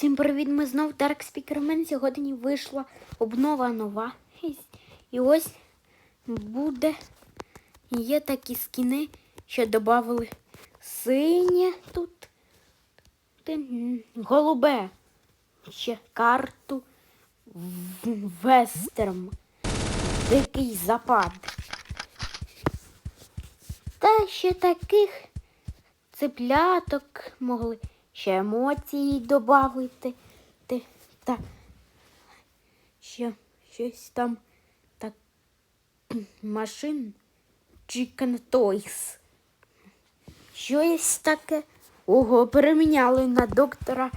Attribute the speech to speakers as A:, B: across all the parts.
A: Всім привіт, ми знов Dark Speakerman. Сьогодні вийшла обнова нова. І- ось буде. Є такі скіни, що додали синє тут. Голубе. Ще карту в- вестерн. Дикий запад. Та ще таких цепляток могли ще емоції додати. Та ще щось там так машин Chicken Toys. Щось таке. Ого, переміняли на доктора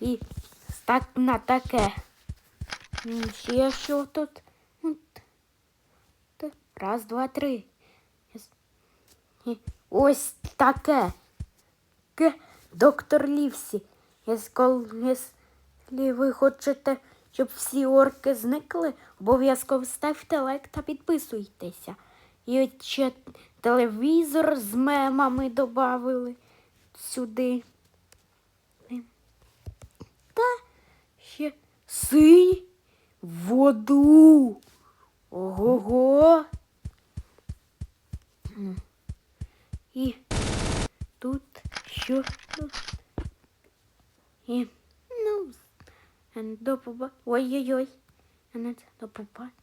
A: і так на таке. Ще що тут? Раз, два, три. Ось таке. Доктор Лівсі, якщо ви хочете, щоб всі орки зникли, обов'язково ставте лайк та підписуйтеся. І от ще телевізор з мемами додали сюди. Та ще синь воду. Ого-го. І тут що? І, ну, до поба... Ой-ой-ой. Не це до побачення.